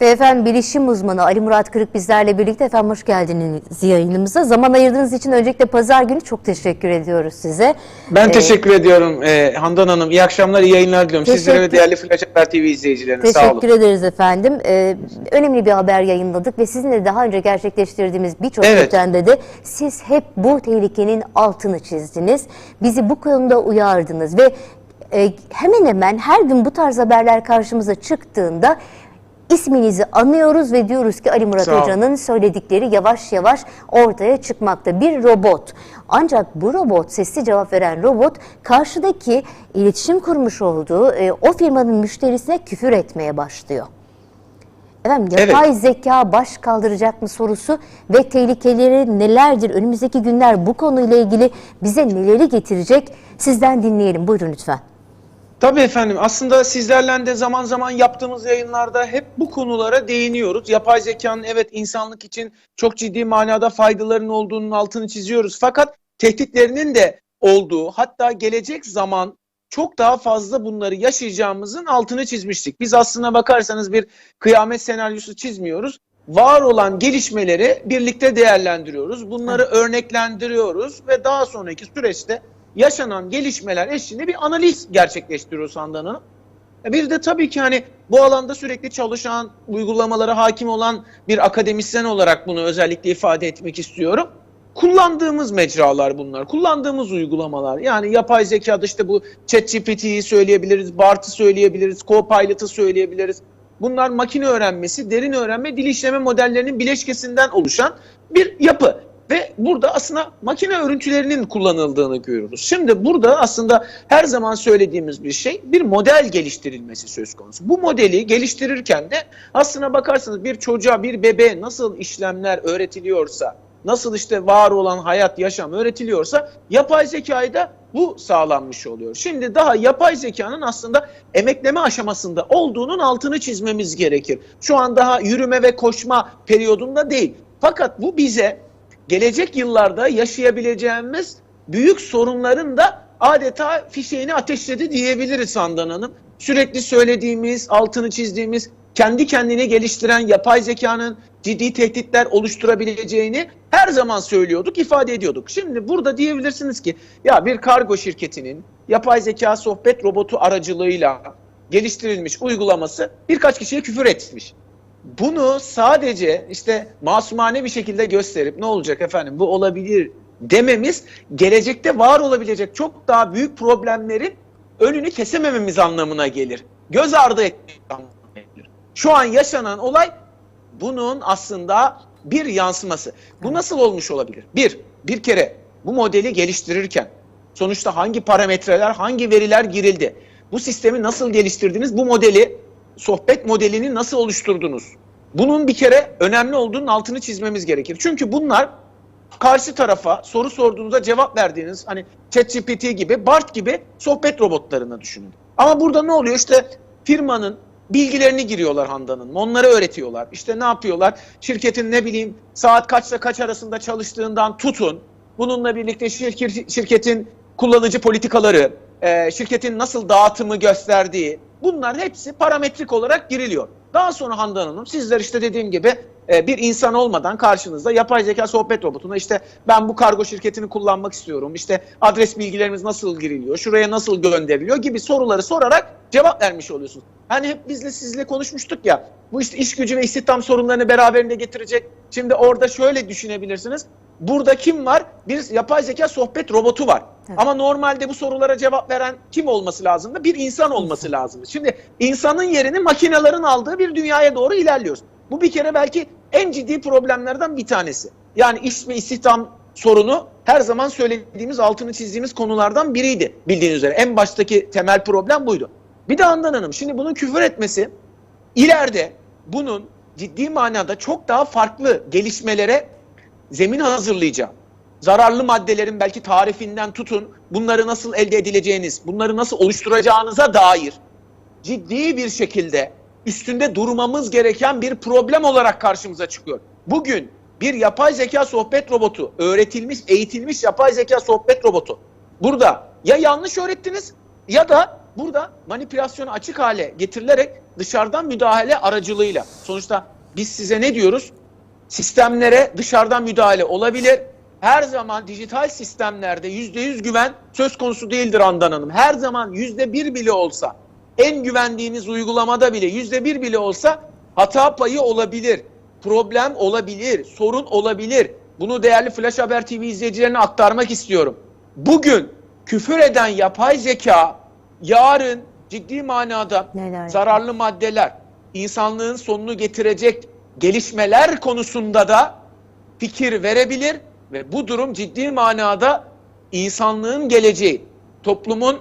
Ve efendim bilişim uzmanı Ali Murat Kırık bizlerle birlikte. Efendim hoş geldiniz yayınımıza. Zaman ayırdığınız için öncelikle pazar günü çok teşekkür ediyoruz size. Ben Ee, teşekkür ediyorum e, Handan Hanım. İyi akşamlar, iyi yayınlar diliyorum. Sizlere ve Teşekkür- değerli Flash Haber TV izleyicilerine sağ olun. Teşekkür ederiz efendim. Ee, önemli bir haber yayınladık ve sizinle daha önce gerçekleştirdiğimiz birçok Evet. de siz hep bu tehlikenin altını çizdiniz. Bizi bu konuda uyardınız ve e, hemen hemen her gün bu tarz haberler karşımıza çıktığında isminizi anıyoruz ve diyoruz ki Ali Murat Sağ. Hoca'nın söyledikleri yavaş yavaş ortaya çıkmakta. Bir robot. Ancak bu robot, sesli cevap veren robot karşıdaki iletişim kurmuş olduğu e, o firmanın müşterisine küfür etmeye başlıyor. Efendim yapay zeka baş kaldıracak mı sorusu ve tehlikeleri nelerdir? Önümüzdeki günler bu konuyla ilgili bize neleri getirecek? Sizden dinleyelim. Buyurun lütfen. Tabii efendim aslında sizlerle de zaman zaman yaptığımız yayınlarda hep bu konulara değiniyoruz. Yapay zekanın evet insanlık için çok ciddi manada faydalarının olduğunun altını çiziyoruz. Fakat tehditlerinin de olduğu hatta gelecek zaman çok daha fazla bunları yaşayacağımızın altını çizmiştik. Biz aslına bakarsanız bir kıyamet senaryosu çizmiyoruz. Var olan gelişmeleri birlikte değerlendiriyoruz. Bunları örneklendiriyoruz ve daha sonraki süreçte yaşanan gelişmeler eşliğinde bir analiz gerçekleştiriyoruz Handan. E Bir de tabii ki hani bu alanda sürekli çalışan, uygulamalara hakim olan bir akademisyen olarak bunu özellikle ifade etmek istiyorum. Kullandığımız mecralar bunlar, kullandığımız uygulamalar. Yani yapay zekada işte bu ChatGPT'yi söyleyebiliriz, BART'ı söyleyebiliriz, Copilot'ı söyleyebiliriz. Bunlar makine öğrenmesi, derin öğrenme, dil işleme modellerinin bileşkesinden oluşan bir yapı. Ve burada aslında makine örüntülerinin kullanıldığını görüyoruz. Şimdi burada aslında her zaman söylediğimiz bir şey bir model geliştirilmesi söz konusu. Bu modeli geliştirirken de aslına bakarsanız bir çocuğa bir bebeğe nasıl işlemler öğretiliyorsa, nasıl işte var olan hayat, yaşam öğretiliyorsa yapay zekayı da bu sağlanmış oluyor. Şimdi daha yapay zekanın aslında emekleme aşamasında olduğunun altını çizmemiz gerekir. Şu an daha yürüme ve koşma periyodunda değil. Fakat bu bize gelecek yıllarda yaşayabileceğimiz büyük sorunların da adeta fişeğini ateşledi diyebiliriz Handan Hanım. Sürekli söylediğimiz, altını çizdiğimiz, kendi kendini geliştiren yapay zekanın ciddi tehditler oluşturabileceğini her zaman söylüyorduk, ifade ediyorduk. Şimdi burada diyebilirsiniz ki ya bir kargo şirketinin yapay zeka sohbet robotu aracılığıyla geliştirilmiş uygulaması birkaç kişiye küfür etmiş bunu sadece işte masumane bir şekilde gösterip ne olacak efendim bu olabilir dememiz gelecekte var olabilecek çok daha büyük problemlerin önünü kesemememiz anlamına gelir. Göz ardı etmek anlamına gelir. Şu an yaşanan olay bunun aslında bir yansıması. Bu nasıl olmuş olabilir? Bir, bir kere bu modeli geliştirirken sonuçta hangi parametreler, hangi veriler girildi? Bu sistemi nasıl geliştirdiniz? Bu modeli sohbet modelini nasıl oluşturdunuz? Bunun bir kere önemli olduğunun altını çizmemiz gerekir. Çünkü bunlar karşı tarafa soru sorduğunuzda cevap verdiğiniz hani ChatGPT gibi, BART gibi sohbet robotlarını düşünün. Ama burada ne oluyor? İşte firmanın bilgilerini giriyorlar Handan'ın. Onları öğretiyorlar. İşte ne yapıyorlar? Şirketin ne bileyim saat kaçla kaç arasında çalıştığından tutun. Bununla birlikte şirket, şirketin kullanıcı politikaları, e, şirketin nasıl dağıtımı gösterdiği bunlar hepsi parametrik olarak giriliyor. Daha sonra Handan Hanım sizler işte dediğim gibi e, bir insan olmadan karşınızda yapay zeka sohbet robotuna işte ben bu kargo şirketini kullanmak istiyorum. İşte adres bilgilerimiz nasıl giriliyor, şuraya nasıl gönderiliyor gibi soruları sorarak cevap vermiş oluyorsunuz. Hani hep bizle sizle konuşmuştuk ya bu işte iş gücü ve istihdam sorunlarını beraberinde getirecek. Şimdi orada şöyle düşünebilirsiniz. Burada kim var? Bir yapay zeka sohbet robotu var. Evet. Ama normalde bu sorulara cevap veren kim olması lazımdı? Bir insan olması lazımdı. Şimdi insanın yerini makinelerin aldığı bir dünyaya doğru ilerliyoruz. Bu bir kere belki en ciddi problemlerden bir tanesi. Yani iş ve istihdam sorunu her zaman söylediğimiz, altını çizdiğimiz konulardan biriydi bildiğiniz üzere. En baştaki temel problem buydu. Bir de Handan Hanım şimdi bunun küfür etmesi ileride bunun ciddi manada çok daha farklı gelişmelere zemin hazırlayacağım. Zararlı maddelerin belki tarifinden tutun, bunları nasıl elde edileceğiniz, bunları nasıl oluşturacağınıza dair ciddi bir şekilde üstünde durmamız gereken bir problem olarak karşımıza çıkıyor. Bugün bir yapay zeka sohbet robotu, öğretilmiş, eğitilmiş yapay zeka sohbet robotu. Burada ya yanlış öğrettiniz ya da burada manipülasyonu açık hale getirilerek dışarıdan müdahale aracılığıyla sonuçta biz size ne diyoruz? Sistemlere dışarıdan müdahale olabilir. Her zaman dijital sistemlerde yüzde yüz güven söz konusu değildir Handan Hanım. Her zaman yüzde bir bile olsa en güvendiğiniz uygulamada bile yüzde bir bile olsa hata payı olabilir. Problem olabilir, sorun olabilir. Bunu değerli Flash Haber TV izleyicilerine aktarmak istiyorum. Bugün küfür eden yapay zeka yarın ciddi manada Neler? zararlı maddeler, insanlığın sonunu getirecek gelişmeler konusunda da fikir verebilir ve bu durum ciddi manada insanlığın geleceği, toplumun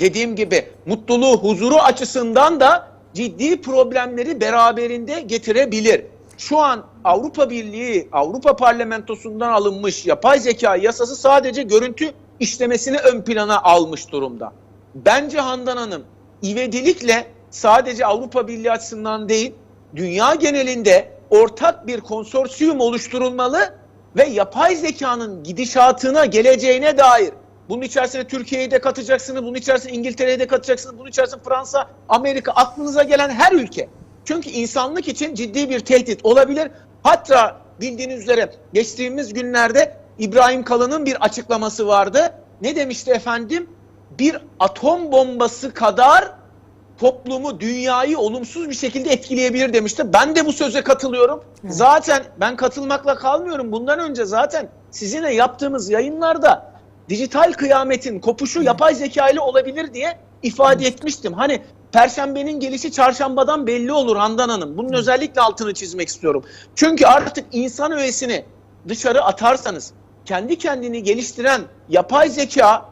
dediğim gibi mutluluğu, huzuru açısından da ciddi problemleri beraberinde getirebilir. Şu an Avrupa Birliği, Avrupa Parlamentosu'ndan alınmış yapay zeka yasası sadece görüntü işlemesini ön plana almış durumda. Bence Handan Hanım ivedilikle sadece Avrupa Birliği açısından değil, dünya genelinde ortak bir konsorsiyum oluşturulmalı ve yapay zekanın gidişatına, geleceğine dair bunun içerisine Türkiye'yi de katacaksınız, bunun içerisine İngiltere'yi de katacaksınız, bunun içerisine Fransa, Amerika, aklınıza gelen her ülke. Çünkü insanlık için ciddi bir tehdit olabilir. Hatta bildiğiniz üzere geçtiğimiz günlerde İbrahim Kalın'ın bir açıklaması vardı. Ne demişti efendim? Bir atom bombası kadar toplumu, dünyayı olumsuz bir şekilde etkileyebilir demişti. Ben de bu söze katılıyorum. Zaten ben katılmakla kalmıyorum. Bundan önce zaten sizinle yaptığımız yayınlarda dijital kıyametin kopuşu yapay zeka ile olabilir diye ifade etmiştim. Hani Perşembenin gelişi çarşambadan belli olur Handan Hanım. Bunun özellikle altını çizmek istiyorum. Çünkü artık insan öğesini dışarı atarsanız kendi kendini geliştiren yapay zeka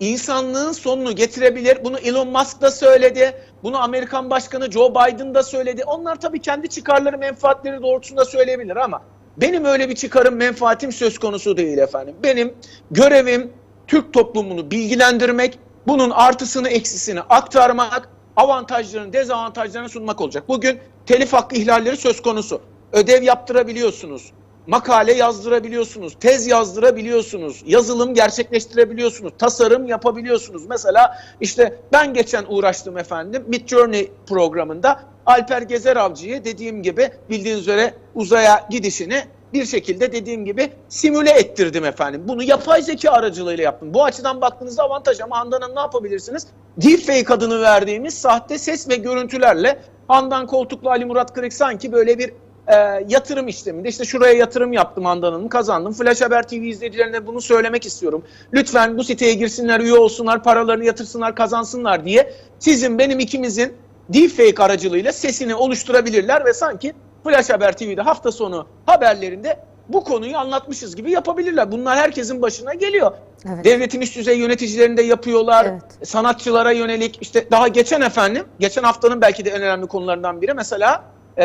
insanlığın sonunu getirebilir. Bunu Elon Musk da söyledi. Bunu Amerikan Başkanı Joe Biden da söyledi. Onlar tabii kendi çıkarları, menfaatleri doğrultusunda söyleyebilir ama benim öyle bir çıkarım, menfaatim söz konusu değil efendim. Benim görevim Türk toplumunu bilgilendirmek, bunun artısını, eksisini aktarmak, avantajlarını, dezavantajlarını sunmak olacak. Bugün telif hakkı ihlalleri söz konusu. Ödev yaptırabiliyorsunuz makale yazdırabiliyorsunuz, tez yazdırabiliyorsunuz, yazılım gerçekleştirebiliyorsunuz, tasarım yapabiliyorsunuz. Mesela işte ben geçen uğraştım efendim Midjourney programında Alper Gezer Avcı'yı dediğim gibi bildiğiniz üzere uzaya gidişini bir şekilde dediğim gibi simüle ettirdim efendim. Bunu yapay zeka aracılığıyla yaptım. Bu açıdan baktığınızda avantaj ama Handan ne yapabilirsiniz? Deepfake adını verdiğimiz sahte ses ve görüntülerle Handan Koltuklu Ali Murat Kırık sanki böyle bir e, yatırım işleminde işte şuraya yatırım yaptım Handan Hanım kazandım. Flash Haber TV izleyicilerine bunu söylemek istiyorum. Lütfen bu siteye girsinler, üye olsunlar, paralarını yatırsınlar, kazansınlar diye sizin benim ikimizin deepfake aracılığıyla sesini oluşturabilirler ve sanki Flash Haber TV'de hafta sonu haberlerinde bu konuyu anlatmışız gibi yapabilirler. Bunlar herkesin başına geliyor. Evet. Devletin üst düzey yöneticilerinde yapıyorlar. Evet. Sanatçılara yönelik işte daha geçen efendim, geçen haftanın belki de en önemli konularından biri mesela e,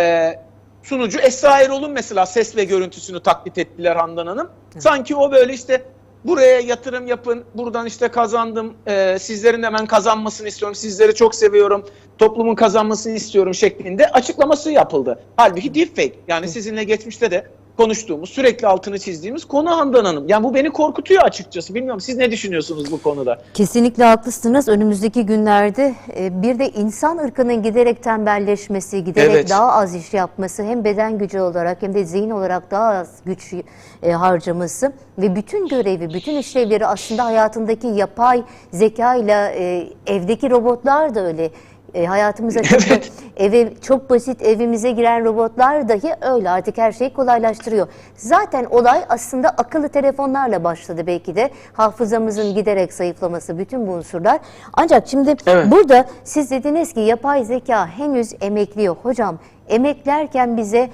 sunucu Esra Erol'un mesela ses ve görüntüsünü taklit ettiler Handan Hanım. Sanki o böyle işte buraya yatırım yapın, buradan işte kazandım, e, sizlerin hemen kazanmasını istiyorum, sizleri çok seviyorum, toplumun kazanmasını istiyorum şeklinde açıklaması yapıldı. Halbuki deepfake yani sizinle geçmişte de konuştuğumuz, sürekli altını çizdiğimiz konu Handan Hanım. Yani bu beni korkutuyor açıkçası. Bilmiyorum siz ne düşünüyorsunuz bu konuda? Kesinlikle haklısınız. Önümüzdeki günlerde e, bir de insan ırkının giderek tembelleşmesi, giderek Evet. daha az iş yapması hem beden gücü olarak hem de zihin olarak daha az güç e, harcaması ve bütün görevi, bütün işlevleri aslında hayatındaki yapay zeka ile e, evdeki robotlar da öyle. E, hayatımıza çok, Evet. eve, çok basit evimize giren robotlar dahi öyle artık her şeyi kolaylaştırıyor. Zaten olay aslında akıllı telefonlarla başladı belki de hafızamızın giderek zayıflaması bütün bu unsurlar. Ancak şimdi Evet. burada siz dediniz ki yapay zeka henüz emekliyor. Hocam emeklerken bize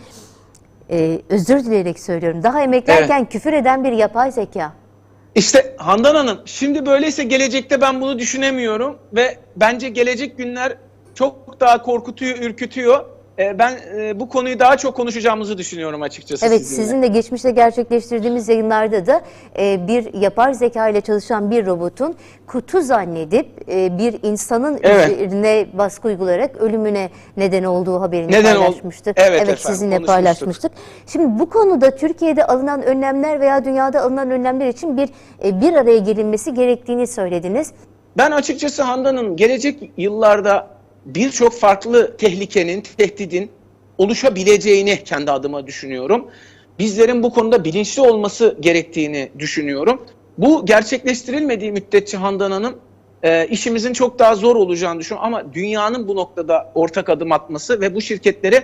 e, özür dileyerek söylüyorum daha emeklerken küfür eden bir yapay zeka. İşte Handan Hanım şimdi böyleyse gelecekte ben bunu düşünemiyorum ve bence gelecek günler çok daha korkutuyor, ürkütüyor. Ee, ben e, bu konuyu daha çok konuşacağımızı düşünüyorum açıkçası Evet sizinle. sizin de geçmişte gerçekleştirdiğimiz yayınlarda da e, bir yapay zeka ile çalışan bir robotun kutu zannedip e, bir insanın Evet. üzerine baskı uygulayarak ölümüne neden olduğu haberini Neden ol- paylaşmıştık. Evet efendim, sizinle paylaşmıştık. Şimdi bu konuda Türkiye'de alınan önlemler veya dünyada alınan önlemler için bir e, bir araya gelinmesi gerektiğini söylediniz. Ben açıkçası Handan'ın gelecek yıllarda birçok farklı tehlikenin, tehdidin oluşabileceğini kendi adıma düşünüyorum. Bizlerin bu konuda bilinçli olması gerektiğini düşünüyorum. Bu gerçekleştirilmediği müddetçe Handan Hanım e, işimizin çok daha zor olacağını düşünüyorum. Ama dünyanın bu noktada ortak adım atması ve bu şirketleri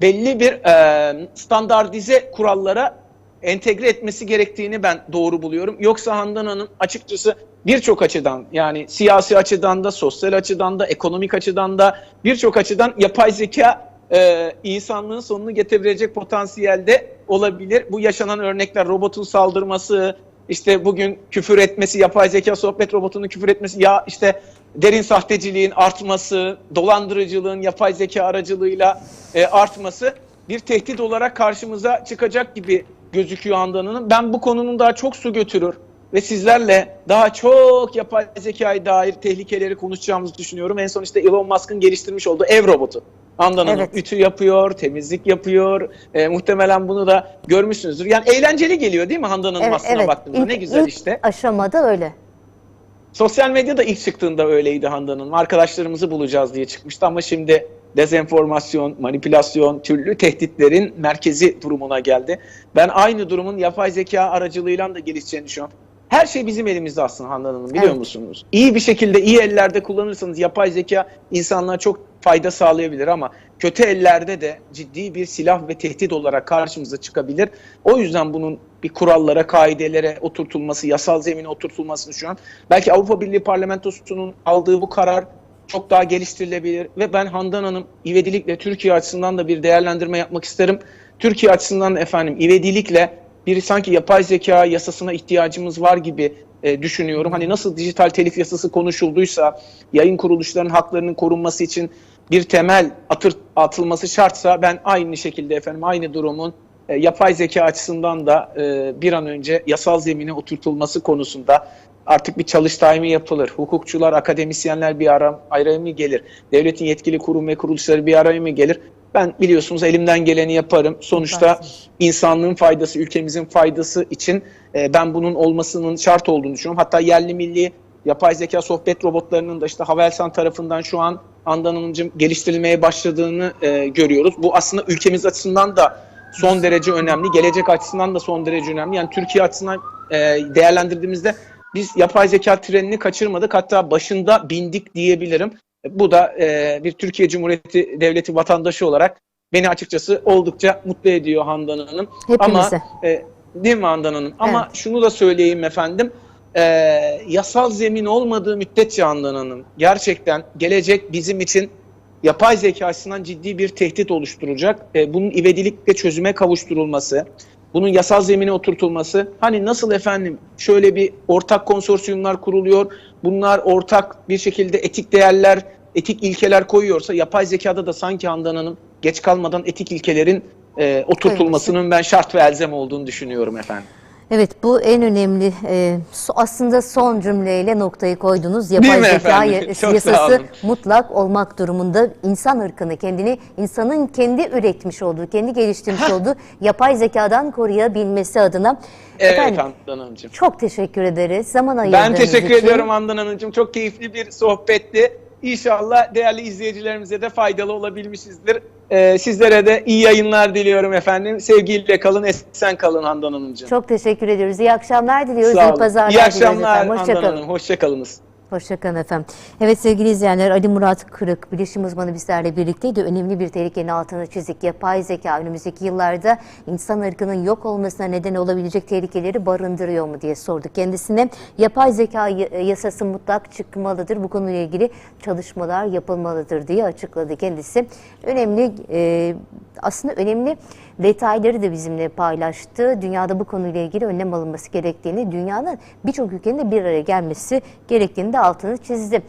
belli bir e, standartize kurallara entegre etmesi gerektiğini ben doğru buluyorum. Yoksa Handan Hanım açıkçası birçok açıdan yani siyasi açıdan da, sosyal açıdan da, ekonomik açıdan da birçok açıdan yapay zeka e, insanlığın sonunu getirebilecek potansiyelde olabilir. Bu yaşanan örnekler robotun saldırması, işte bugün küfür etmesi, yapay zeka sohbet robotunun küfür etmesi, ya işte derin sahteciliğin artması, dolandırıcılığın yapay zeka aracılığıyla e, artması bir tehdit olarak karşımıza çıkacak gibi gözüküyor Handan'ın. Ben bu konunun daha çok su götürür ve sizlerle daha çok yapay zekaya dair tehlikeleri konuşacağımızı düşünüyorum. En son işte Elon Musk'ın geliştirmiş olduğu ev robotu. Handan Hanım Evet. ütü yapıyor, temizlik yapıyor. E, muhtemelen bunu da görmüşsünüzdür. Yani eğlenceli geliyor değil mi Handan Hanım aslına baktığımda? ne İlk- güzel ilk işte. aşamada öyle. Sosyal medyada ilk çıktığında öyleydi Handan Hanım. Arkadaşlarımızı bulacağız diye çıkmıştı ama şimdi dezenformasyon, manipülasyon, türlü tehditlerin merkezi durumuna geldi. Ben aynı durumun yapay zeka aracılığıyla da gelişeceğini düşünüyorum. Her şey bizim elimizde aslında Handan Hanım biliyor Evet. musunuz? İyi bir şekilde iyi ellerde kullanırsanız yapay zeka insanlığa çok fayda sağlayabilir ama kötü ellerde de ciddi bir silah ve tehdit olarak karşımıza çıkabilir. O yüzden bunun bir kurallara, kaidelere oturtulması, yasal zemine oturtulmasını düşünüyorum. Belki Avrupa Birliği Parlamentosu'nun aldığı bu karar çok daha geliştirilebilir ve ben Handan Hanım ivedilikle Türkiye açısından da bir değerlendirme yapmak isterim. Türkiye açısından da efendim ivedilikle bir sanki yapay zeka yasasına ihtiyacımız var gibi e, düşünüyorum. Hani nasıl dijital telif yasası konuşulduysa yayın kuruluşlarının haklarının korunması için bir temel atır, atılması şartsa ben aynı şekilde efendim aynı durumun e, yapay zeka açısından da e, bir an önce yasal zemine oturtulması konusunda artık bir çalıştay yapılır? Hukukçular, akademisyenler bir ara, araya mı gelir? Devletin yetkili kurum ve kuruluşları bir araya mı gelir? Ben biliyorsunuz elimden geleni yaparım. Sonuçta insanlığın faydası, ülkemizin faydası için e, ben bunun olmasının şart olduğunu düşünüyorum. Hatta yerli milli yapay zeka sohbet robotlarının da işte Havelsan tarafından şu an Handan Hanımcığım geliştirilmeye başladığını e, görüyoruz. Bu aslında ülkemiz açısından da son derece önemli. Gelecek açısından da son derece önemli. Yani Türkiye açısından e, değerlendirdiğimizde biz yapay zeka trenini kaçırmadık. Hatta başında bindik diyebilirim. Bu da e, bir Türkiye Cumhuriyeti Devleti vatandaşı olarak beni açıkçası oldukça mutlu ediyor Handan Hanım. Hepimizi. Ama e, değil mi Handan Hanım? Ama Evet. şunu da söyleyeyim efendim. E, yasal zemin olmadığı müddetçe Handan Hanım gerçekten gelecek bizim için yapay zeka açısından ciddi bir tehdit oluşturacak. E, bunun ivedilikle çözüme kavuşturulması, bunun yasal zemine oturtulması. Hani nasıl efendim şöyle bir ortak konsorsiyumlar kuruluyor. Bunlar ortak bir şekilde etik değerler, etik ilkeler koyuyorsa yapay zekada da sanki Handan Hanım geç kalmadan etik ilkelerin e, oturtulmasının ben şart ve elzem olduğunu düşünüyorum efendim. Evet bu en önemli e, aslında son cümleyle noktayı koydunuz. Yapay zeka yasası mutlak olmak durumunda insan ırkını kendini insanın kendi üretmiş olduğu, kendi geliştirmiş olduğu yapay zekadan koruyabilmesi adına. Evet Efendim, Handan Hanımcığım. çok teşekkür ederiz. Zaman ayırdığınız Ben teşekkür için. ediyorum Handan Hanımcığım. Çok keyifli bir sohbetti. İnşallah değerli izleyicilerimize de faydalı olabilmişizdir. Ee, sizlere de iyi yayınlar diliyorum efendim. Sevgiyle kalın, esen kalın Handan Hanımcığım. Çok teşekkür ediyoruz. İyi akşamlar diliyoruz. Sağ İyi olun. pazarlar İyi diliyoruz akşamlar. Handan. Hanım. Hoşçakalınız. Hoşçakalın efendim. Evet sevgili izleyenler Ali Murat Kırık bilişim uzmanı bizlerle birlikteydi. Önemli bir tehlikenin altını çizik. Yapay zeka önümüzdeki yıllarda insan ırkının yok olmasına neden olabilecek tehlikeleri barındırıyor mu diye sorduk kendisine. Yapay zeka yasası mutlak çıkmalıdır. Bu konuyla ilgili çalışmalar yapılmalıdır diye açıkladı kendisi. Önemli e, aslında önemli detayları da bizimle paylaştı. Dünyada bu konuyla ilgili önlem alınması gerektiğini, dünyanın birçok ülkenin de bir araya gelmesi gerektiğini de altını çizdi.